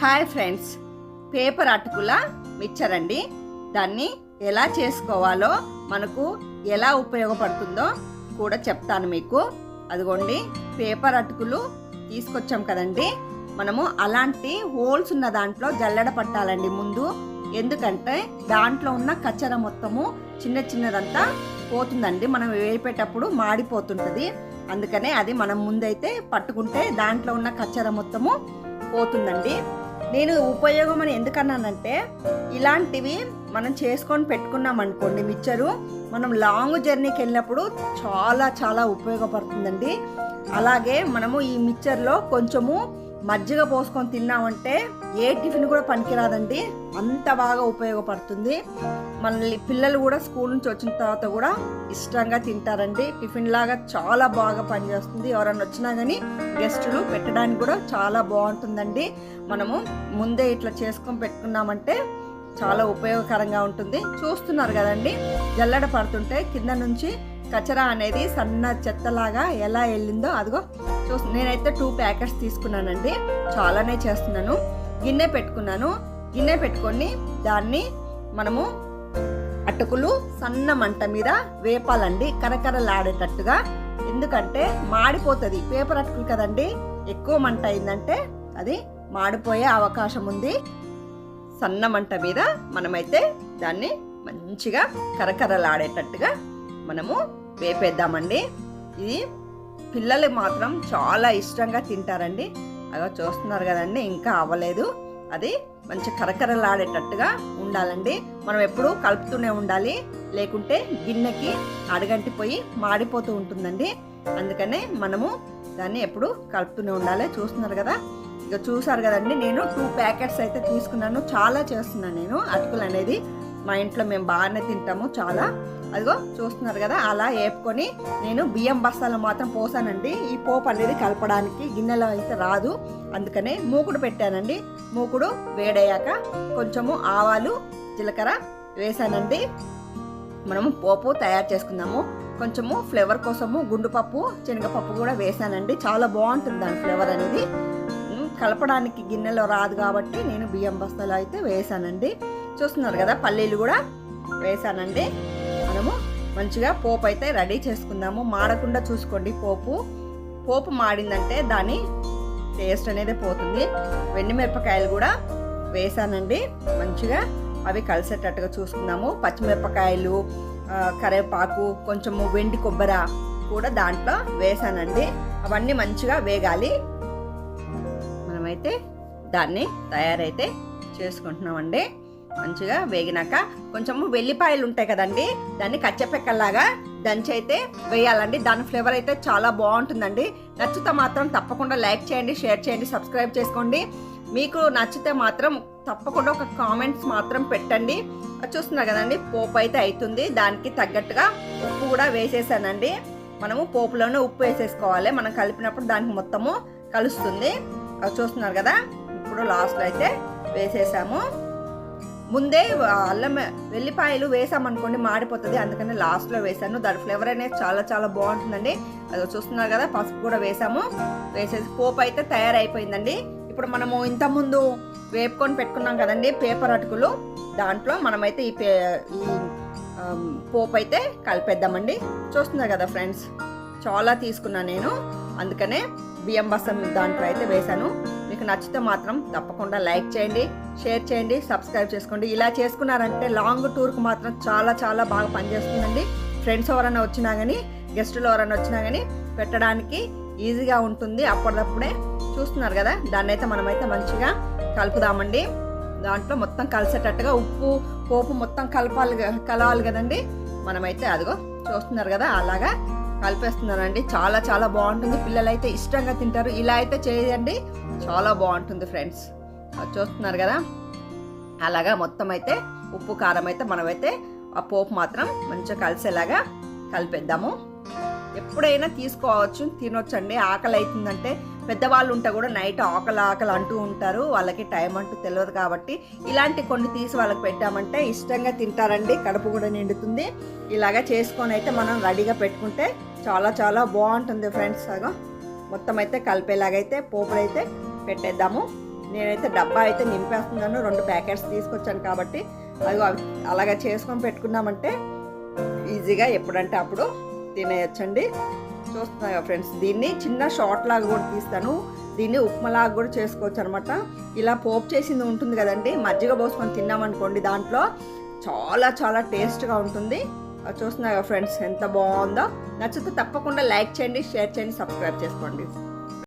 Hi friends. Paper అటుకుల mixture అండి దాన్ని ఎలా చేసుకోవాలో మనకు ఎలా ఉపయోగపడుతుందో కూడా చెప్తాను మీకు. అదిగోండి పేపర్ అటుకులు తీసుకొచ్చాం కదండి. మనము అలాంటి హోల్స్ ఉన్న దాంట్లో జల్లెడ పట్టాలండి ముందు. ఎందుకంటే దాంట్లో ఉన్న కచ్చర మొత్తము చిన్న చిన్నదంతా పోతుందండి. మనం వేపేటప్పుడు మాడిపోతుంటుంది. అందుకనే అది మనం ముందైతే పట్టుకుంటే దాంట్లో ఉన్న కచ్చర మొత్తము పోతుందండి. నేను ఉపయోగం అని ఎందుకన్నానంటే ఇలాంటివి మనం చేసుకొని పెట్టుకున్నాం అనుకోండి మిక్చరు మనం లాంగ్ జర్నీకి వెళ్ళినప్పుడు చాలా చాలా ఉపయోగపడుతుందండి. అలాగే మనము ఈ మిక్చర్లో కొంచెము మజ్జిగ పోసుకొని తిన్నామంటే ఏ టిఫిన్ కూడా పనికిరాదండి. అంత బాగా ఉపయోగపడుతుంది. మనల్ని పిల్లలు కూడా స్కూల్ నుంచి వచ్చిన తర్వాత కూడా ఇష్టంగా తింటారండి. టిఫిన్ లాగా చాలా బాగా పనిచేస్తుంది. ఎవరైనా వచ్చినా కానీ గెస్టులు పెట్టడానికి కూడా చాలా బాగుంటుందండి. మనము ముందే ఇట్లా చేసుకొని పెట్టుకున్నామంటే చాలా ఉపయోగకరంగా ఉంటుంది. చూస్తున్నారు కదండి జల్లడ పడుతుంటే కింద నుంచి కచరా అనేది సన్న చెత్తలాగా ఎలా వెళ్ళిందో అదిగో చూ నేనైతే టూ ప్యాకెట్స్ తీసుకున్నానండి. చాలానే చేస్తున్నాను. గిన్నె పెట్టుకున్నాను. గిన్నె పెట్టుకొని దాన్ని మనము అటుకులు సన్న మంట మీద వేపాలండి. కరకరలాడేటట్టుగా. ఎందుకంటే మాడిపోతుంది. పేపర్ అటుకులు కదండి. ఎక్కువ మంట అయిందంటే అది మాడిపోయే అవకాశం ఉంది. సన్న మంట మీద మనమైతే దాన్ని మంచిగా కరకరలాడేటట్టుగా మనము వేపేద్దామండి. ఇది పిల్లలు మాత్రం చాలా ఇష్టంగా తింటారండి. అలా చూస్తున్నారు కదండి ఇంకా అవ్వలేదు. అది మంచి కరకరలాడేటట్టుగా ఉండాలండి. మనం ఎప్పుడూ కలుపుతూనే ఉండాలి. లేకుంటే గిన్నెకి అడగంటిపోయి మాడిపోతూ ఉంటుందండి. అందుకనే మనము దాన్ని ఎప్పుడు కలుపుతూనే ఉండాలి. చూస్తున్నారు కదా? ఇక చూసారు కదండి నేను టూ ప్యాకెట్స్ అయితే తీసుకున్నాను. చాలా చేస్తున్నాను నేను. అటుకులు అనేది మా ఇంట్లో మేము బాగానే తింటాము చాలా. అదిగో చూస్తున్నారు కదా అలా వేపుకొని నేను బియ్యం బస్తాలు మాత్రం పోసానండి. ఈ పోపు అనేది కలపడానికి గిన్నెలో అయితే రాదు. అందుకనే మూకుడు పెట్టానండి. మూకుడు వేడయ్యాక కొంచెము ఆవాలు జీలకర్ర వేసానండి. మనము పోపు తయారు చేసుకుందాము. కొంచెము ఫ్లేవర్ కోసము గుండుపప్పు శనగపప్పు కూడా వేసానండి. చాలా బాగుంటుంది దాని ఫ్లేవర్ అనేది. కలపడానికి గిన్నెలో రాదు కాబట్టి నేను బియ్యం బస్తాలు అయితే వేసానండి. చూస్తున్నారు కదా పల్లీలు కూడా వేసానండి. మనము మంచిగా పోపు అయితే రెడీ చేసుకుందాము. మాడకుండా చూసుకోండి పోపు. పోపు మాడిందంటే దాని టేస్ట్ అనేది పోతుంది. మిరపకాయలు కూడా వేసానండి. మంచిగా అవి కలిసేటట్టుగా చూసుకుందాము. పచ్చిమిరపకాయలు కరివేపాకు కొంచెము వెండి కొబ్బరి కూడా దాంట్లో వేసానండి. అవన్నీ మంచిగా వేగాలి. మనమైతే దాన్ని తయారైతే చేసుకుంటున్నామండి. మంచిగా వేగినాక కొంచెము వెల్లిపాయలు ఉంటాయి కదండి దాన్ని కచ్చపెక్కలాగా దంచి అయితే వేయాలండి. దాని ఫ్లేవర్ అయితే చాలా బాగుంటుందండి. నచ్చితే మాత్రం తప్పకుండా లైక్ చేయండి షేర్ చేయండి సబ్స్క్రైబ్ చేసుకోండి. మీకు నచ్చితే మాత్రం తప్పకుండా ఒక కామెంట్స్ మాత్రం పెట్టండి. అది చూస్తున్నారు కదండి పోపు అయితే అవుతుంది దానికి తగ్గట్టుగా ఉప్పు కూడా వేసేసానండి. మనము పోపులోనే ఉప్పు వేసేసుకోవాలి. మనం కలిపినప్పుడు దానికి మొత్తము కలుస్తుంది. అది చూస్తున్నారు కదా ఇప్పుడు లాస్ట్లో అయితే వేసేసాము. ముందే అల్లం వెల్లిపాయలు వేసామనుకోండి మాడిపోతుంది అందుకని లాస్ట్లో వేసాను దాని ఫ్లేవర్ అనేది చాలా చాలా బాగుంటుందండి. అది చూస్తున్నారు కదా పసుపు కూడా వేసాము. వేసేసి పోపు అయితే తయారైపోయిందండి. ఇప్పుడు మనము ఇంతకుముందు వేపుకొని పెట్టుకున్నాం కదండి పేపర్ అటుకులు. దాంట్లో మనమైతే ఈ పే ఈ పోపు అయితే కలిపేద్దామండి. చూస్తున్నారు కదా ఫ్రెండ్స్ చాలా తీసుకున్నాను నేను. అందుకనే బియ్యం బసం దాంట్లో అయితే వేశాను. మీకు నచ్చితే మాత్రం తప్పకుండా లైక్ చేయండి షేర్ చేయండి సబ్స్క్రైబ్ చేసుకోండి. ఇలా చేసుకున్నారంటే లాంగ్ టూర్కి మాత్రం చాలా చాలా బాగా పనిచేస్తుందండి. ఫ్రెండ్స్ ఎవరైనా వచ్చినా కానీ గెస్టులు ఎవరైనా వచ్చినా కానీ పెట్టడానికి ఈజీగా ఉంటుంది అప్పటికప్పుడే చూస్తున్నారు కదా దాన్ని అయితే మనమైతే మంచిగా కలుపుదామండి. దాంట్లో మొత్తం కలిసేటట్టుగా ఉప్పు పోపు మొత్తం కలపాలి కలవాలి కదండి. మనమైతే అదిగో చూస్తున్నారు కదా అలాగా కలిపేస్తున్నానండి చాలా చాలా బాగుంటుంది. పిల్లలు అయితే ఇష్టంగా తింటారు. ఇలా అయితే చేయండి. చాలా బాగుంటుంది ఫ్రెండ్స్. అది చూస్తున్నారు కదా? అలాగా మొత్తం అయితే ఉప్పు కారం అయితే మనమైతే ఆ పోపు మాత్రం మంచిగా కలిసేలాగా కలిపేద్దాము. ఎప్పుడైనా తీసుకోవచ్చు తినొచ్చండి. ఆకలి అవుతుందంటే పెద్దవాళ్ళు ఉంటే కూడా నైట్ ఆకలి ఆకలి అంటూ ఉంటారు. వాళ్ళకి టైం అంటూ తెలియదు కాబట్టి ఇలాంటి కొన్ని తీసి వాళ్ళకి పెట్టామంటే ఇష్టంగా తింటారండి. కడుపు కూడా నిండుతుంది. ఇలాగా చేసుకొని అయితే మనం రెడీగా పెట్టుకుంటే చాలా చాలా బాగుంటుంది ఫ్రెండ్స్. సగం మొత్తం అయితే కలిపేలాగైతే పోపులు అయితే పెట్టేద్దాము. నేనైతే డబ్బా అయితే నింపేస్తున్నాను. రెండు ప్యాకెట్స్ తీసుకొచ్చాను కాబట్టి అది అలాగా చేసుకొని పెట్టుకున్నామంటే ఈజీగా ఎప్పుడంటే అప్పుడు తినేయచ్చండి. చూస్తున్నాయా ఫ్రెండ్స్. దీన్ని చిన్న షార్ట్ లాగా కూడా తీస్తాను. దీన్ని ఉప్మాలాగా కూడా చేసుకోవచ్చు అనమాట ఇలా పోపు చేసింది ఉంటుంది కదండి. మజ్జిగ పోసుకొని తిన్నామనుకోండి దాంట్లో చాలా చాలా టేస్ట్గా ఉంటుంది. చూస్తున్నాయో ఫ్రెండ్స్ ఎంత బాగుందో. నచ్చితే తప్పకుండా లైక్ చేయండి షేర్ చేయండి సబ్స్క్రైబ్ చేసుకోండి.